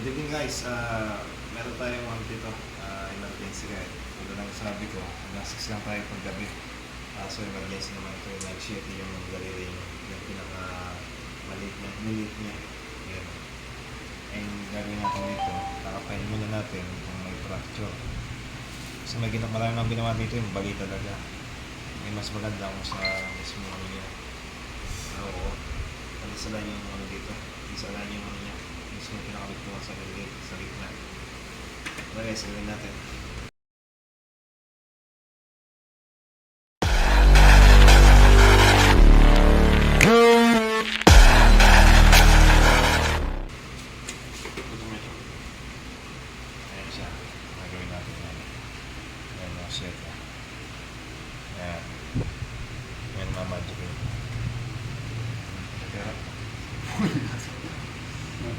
Good evening guys. Ah, meron tayong ano dito, ah, emergency guys. Ito lang sabi ko, nasa lang tayo pag gabi. Ah, so emergency naman ito, yung nag-shitty yung daliri niya, yung pinaka maliit niya, maliit niya. Yan. And gagawin natin dito, kakapain muna natin kung may fracture. Kasi may ginawa, marami nang ginawa dito yung bali talaga. May mas maganda kung sa mismo niya. Oo. Alisalan yung ano dito. Alisalan yung yung pinakabit ko sa gilid, sa gitna. Okay guys, gawin natin. Ayan siya. Gagawin natin yan. Ayan o, shit. Ayan. Ayan, mamagic yun. Pero, Matalagin mo masakit.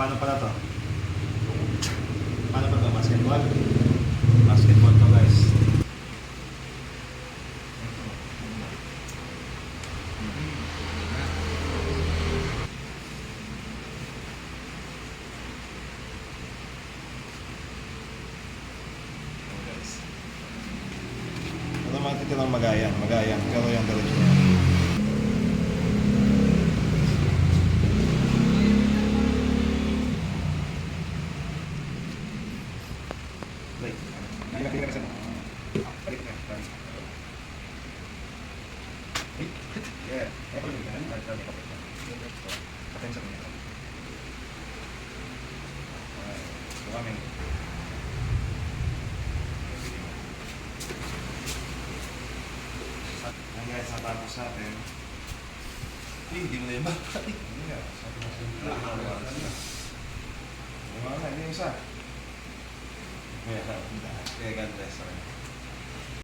Paano pala to? Paano pa to? Basketball? Basketball to guys. Ayan, guys. Automatic ka lang magayan, magayan, pero yung diretso niya. Wait. Hindi na. Balik na. Balik. Yeah. Balik na. Balik na. Natapos natin. Eh, hindi mo na yun ba? Hindi nga. Sabi mo sa Yung mga hindi yung. みたいな映画でしたね。